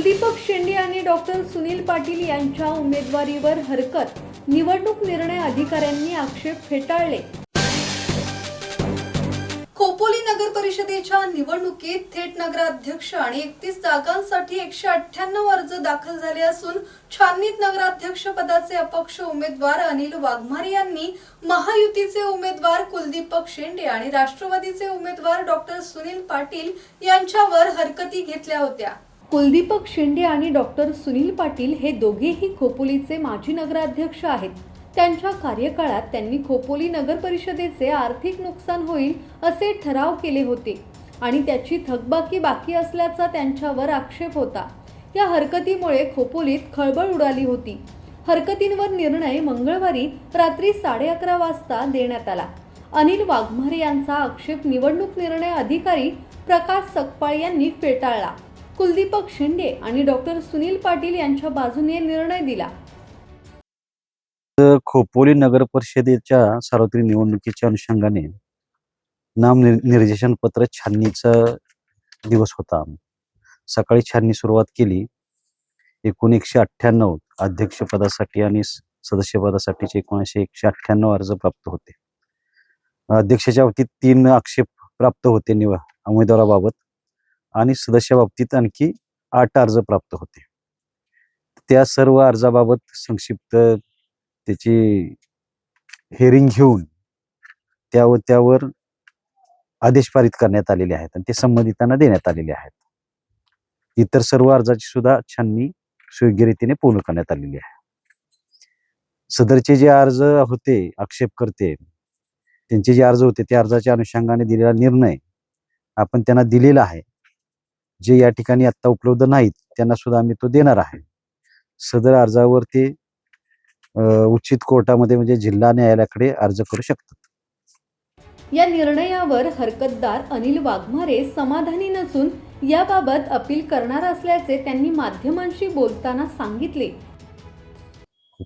कुलदीपक शेंडे आणि डॉक्टर सुनील पाटील यांच्या उमेदवारीवर हरकत. निवडणूक निर्णय अधिकाऱ्यांनी आक्षेप फेटाळले. खोपोली नगर परिषदेच्या निवडणुकीत थेट नगराध्यक्ष आणि एकतीस जागांसाठी एकशे अठ्ठ्याण्णव अर्ज दाखल झाले असून छाननीत नगराध्यक्ष पदाचे अपक्ष उमेदवार अनिल वाघमारे यांनी महायुतीचे उमेदवार कुलदीपक शेंडे आणि राष्ट्रवादीचे उमेदवार डॉक्टर सुनील पाटील यांच्यावर हरकती घेतल्या होत्या. कुलदीपक शिंदे आणि डॉक्टर सुनील पाटील हे दोघेही खोपोलीचे माजी नगराध्यक्ष आहेत. त्यांच्या कार्यकाळात त्यांनी खोपोली नगर परिषदेचे आर्थिक नुकसान होईल असे ठराव केले होते आणि त्याची थकबाकी बाकी असल्याचा त्यांच्यावर आक्षेप होता. या हरकतीमुळे खोपोलीत खळबळ उडाली होती. हरकतींवर निर्णय मंगळवारी रात्री साडे अकरा वाजता देण्यात आला. अनिल वाघमारे यांचा आक्षेप निवडणूक निर्णय अधिकारी प्रकाश सकपाळ यांनी फेटाळला. कुलदीपक शिंदे आणि डॉक्टर सुनील पाटील यांच्या बाजूने निर्णय दिला. खोपोली नगर परिषदेच्या सार्वत्रिक निवडणुकीच्या अनुषंगाने नाम निर्देशन पत्र छाननीचा दिवस होता. सकाळी छाननी सुरुवात केली. एकूण एकशे अठ्ठ्याण्णव अध्यक्षपदासाठी आणि सदस्यपदासाठीचे एकोणीसशे एकशे अठ्ठ्याण्णव अर्ज प्राप्त होते. अध्यक्षाच्या वतीत तीन आक्षेप प्राप्त होते निव उमेदवाराबाबत. आणि सदस्या बाबतीत आणखी आठ अर्ज प्राप्त होते. त्या सर्व अर्जाबाबत संक्षिप्त त्याची हेअरिंग घेऊन त्यावर त्यावर आदेश पारित करण्यात आलेले आहेत आणि ते संबंधितांना देण्यात आलेले आहेत. इतर सर्व अर्जाची सुद्धा छाननी सुयोग्य रीतीने पूर्ण करण्यात आलेली आहे. सदरचे जे अर्ज होते आक्षेप करते त्यांचे जे अर्ज होते त्या अर्जाच्या अनुषंगाने दिलेला निर्णय आपण त्यांना दिलेला आहे. जे या ठिकाणी आता उपलब्ध नाहीत त्यांना सुद्धा आम्ही तो देणार आहे. सदर अर्जावर ते अ, उचित कोर्टामध्ये म्हणजे जिल्हा न्यायालयाकडे अर्ज करू शकतात. या निर्णयावर हरकतदार अनिल वाघमारे समाधानी नसून याबाबत अपील करणार असल्याचे त्यांनी माध्यमांशी बोलताना सांगितले.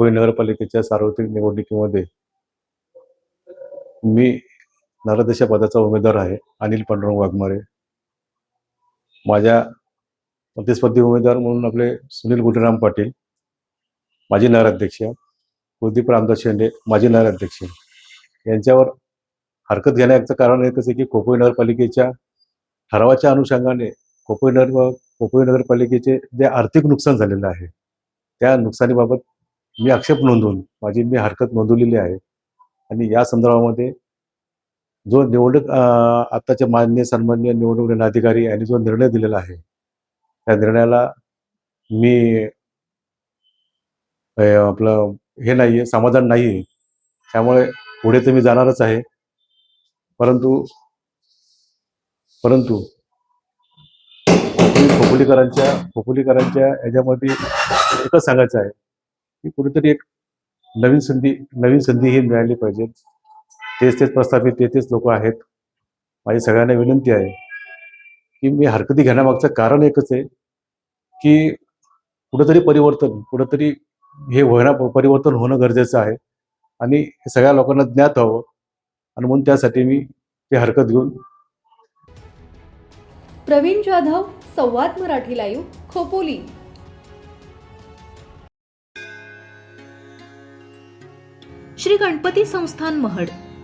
नगरपालिकेच्या सार्वत्रिक निवडणुकीमध्ये मी नगराध्यक्ष पदाचा उमेदवार आहे अनिल पांडुरंग वाघमारे. माझ्या प्रतिस्पर्धी उमेदवार म्हणून आपले सुनील गुटीराम पाटील माजी नगराध्यक्ष कुलदीप रामदास शेंडे माजी नगराध्यक्ष. यांच्यावर हरकत घेण्याचं कारण एकच आहे की खोपोई नगरपालिकेच्या ठरावाच्या अनुषंगाने खोपोई नगर खोपोई नगरपालिकेचे जे आर्थिक नुकसान झालेलं आहे त्या नुकसानीबाबत मी आक्षेप नोंदवून माझी मी हरकत नोंदवलेली आहे. आणि या संदर्भामध्ये जो निवडणूक आत्ताचे मान्य सन्मान्य निवडणूक निर्णय अधिकारी यांनी जो निर्णय दिलेला आहे त्या निर्णयाला मी आपलं हे नाही आहे समाधान नाही आहे त्यामुळे पुढे तर मी जाणारच आहे. परंतु परंतु खोपुलीकरांच्या खोपुलीकरांच्या याच्यामध्ये एकच सांगायचं आहे की कुठेतरी एक नवीन संधी नवीन संधी ही मिळाली पाहिजे. तेच तेच प्रस्थापित ते तेच लोक आहेत. माझी सगळ्यांना विनंती आहे की मी हरकती घेण्यामागचं कारण एकच आहे की कुठंतरी परिवर्तन कुठंतरी हे होणं परिवर्तन होणं गरजेचं आहे आणि हे सगळ्या लोकांना ज्ञात व्हावं आणि म्हणून त्यासाठी मी ते हरकत घेऊन प्रवीण जाधव संवाद मराठी लाईव्ह खोपोली. श्री गणपती संस्थान महड.